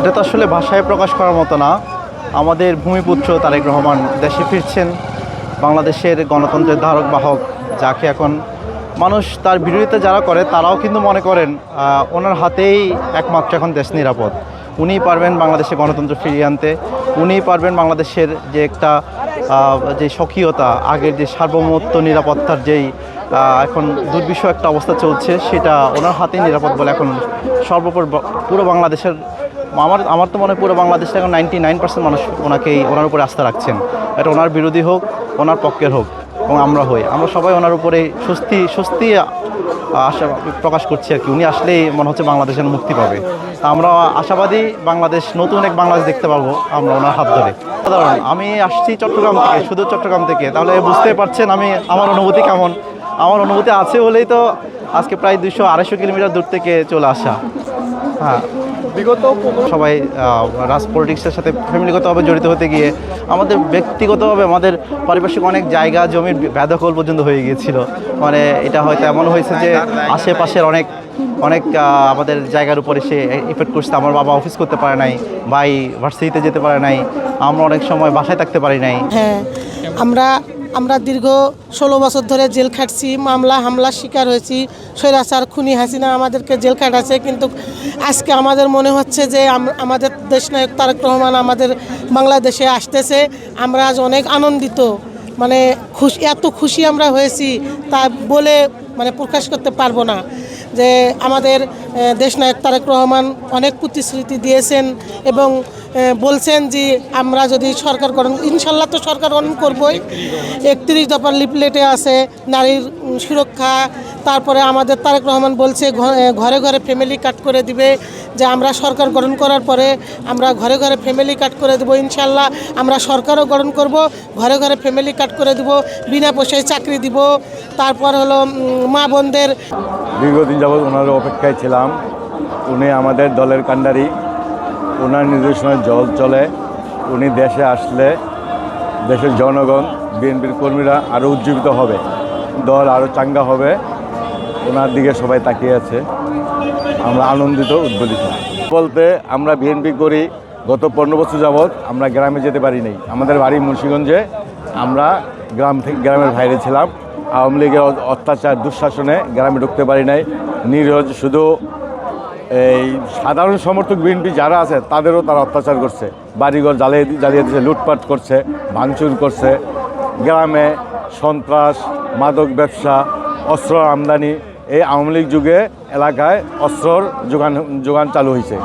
এটা তো আসলে ভাষায় প্রকাশ করার মতো না। আমাদের ভূমিপুত্র তারেক রহমান দেশে ফিরছেন, বাংলাদেশের গণতন্ত্রের ধারক বাহক, যাকে এখন মানুষ তার বিরোধিতা যারা করে, তারাও কিন্তু মনে করেন ওনার হাতেই একমাত্র এখন দেশ নিরাপদ। উনিই পারবেন বাংলাদেশে গণতন্ত্র ফিরিয়ে আনতে, উনিই পারবেন বাংলাদেশের যে একটা যে স্বকীয়তা, আগের যে সার্বভৌমত্ব, নিরাপত্তার যেই এখন দুর্বিষহ একটা অবস্থা চলছে, সেটা ওনার হাতেই নিরাপদ বলে এখন সর্বোপর পুরো বাংলাদেশের আমার আমার তো মনে হয় পুরো বাংলাদেশে এখন নাইনটি নাইন পার্সেন্ট মানুষ ওনাকেই, ওনার উপরে আস্থা রাখছেন। এটা ওনার বিরোধী হোক, ওনার পক্ষের হোক, এবং আমরা হই। আমরা সবাই ওনার উপরে স্বস্তি স্বস্তি আশা প্রকাশ করছি আর কি। উনি আসলেই মনে হচ্ছে বাংলাদেশের মুক্তি পাবে। আমরা আশাবাদী বাংলাদেশ, নতুন এক বাংলাদেশ দেখতে পাবো আমরা ওনার হাত ধরে। সাধারণ, আমি আসছি চট্টগ্রাম থেকে, শুধু চট্টগ্রাম থেকে। তাহলে বুঝতে পারছেন আমি, আমার অনুভূতি কেমন? আমার অনুভূতি আছে বলেই তো আজকে প্রায় দুশো আড়াইশো কিলোমিটার দূর থেকে চলে আসা। হ্যাঁ। বিগত সবাই রাজ পলিটিক্সের সাথে ফ্যামিলিগতভাবে জড়িত হতে গিয়ে আমাদের ব্যক্তিগতভাবে আমাদের পারিপার্শ্বিক অনেক জায়গা জমির বেদখল পর্যন্ত হয়ে গিয়েছিল। মানে এটা হয়তো এমন হয়েছে যে আশেপাশের অনেক অনেক আমাদের জায়গার উপরে সে ইফেক্ট করছে। আমার বাবা অফিস করতে পারে নাই ভাই ভার্সিটিতে যেতে পারে নাই। আমরা অনেক সময় বাসায় থাকতে পারি নাই। হ্যাঁ আমরা আমরা দীর্ঘ ষোলো বছর ধরে জেল খাটছি মামলা হামলার শিকার হয়েছি স্বৈরাচার খুনি হাসিনা আমাদেরকে জেল খাটাচ্ছে কিন্তু আজকে আমাদের মনে হচ্ছে যে আম- আমাদের দেশ নায়ক তারেক রহমান আমাদের বাংলাদেশে আসতেছে। আমরা আজ অনেক আনন্দিত মানে খুশি এত খুশি আমরা হয়েছি তা বলে মানে প্রকাশ করতে পারব না যে আমাদের আহ, দেশনায়ক তারেক রহমান অনেক প্রতিশ্রুতি দিয়েছেন এবং বলছেন যে আমরা যদি সরকার গঠন, ইনশাল্লাহ তো সরকার গঠন করবই। একত্রিশ দফার লিপলেটে আছে নারীর সুরক্ষা। তারপরে আমাদের তারেক রহমান বলছে ঘরে ঘরে ফ্যামিলি কাট করে দিবে। যে আমরা সরকার গঠন করার পরে আমরা ঘরে ঘরে ফ্যামিলি কাট করে দেবো ইনশাল্লাহ। আমরা সরকারও গঠন করব, ঘরে ঘরে ফ্যামিলি কাট করে দেব, বিনা পয়সায় চাকরি দিব। তারপর হলো মা বোনদের দীর্ঘদিন যাবৎ ওনার অপেক্ষায় ছিলাম। উনি আমাদের দলের কাণ্ডারি। ওনার নির্দেশনায় জল চলে। উনি দেশে আসলে দেশের জনগণ, বিএনপির কর্মীরা আরও উজ্জীবিত হবে। দল আরও চাঙ্গা হবে। ওনার দিকে সবাই তাকিয়ে আছে। আমরা আনন্দিত উদ্বোধিত বলতে আমরা বিএনপি করি, গত পনেরো বছর যাবৎ আমরা গ্রামে যেতে পারি নাই আমাদের বাড়ি মুন্সিগঞ্জে। আমরা গ্রাম থেকে গ্রামের বাইরে ছিলাম। আওয়ামী লীগের অত্যাচার, দুঃশাসনে গ্রামে ঢুকতে পারি নাই। নিরীহ শুধু এই সাধারণ সমর্থক বিএনপি যারা আছে, তাদেরও তারা অত্যাচার করছে। বাড়িঘর জ্বালিয়ে জ্বালিয়ে দিচ্ছে লুটপাট করছে, ভাঙচুর করছে। গ্রামে সন্ত্রাস, মাদক ব্যবসা, অস্ত্র আমদানি, এই আওয়ামী লীগ যুগে এলাকায় অস্ত্রর যোগান যোগান চালু হয়েছে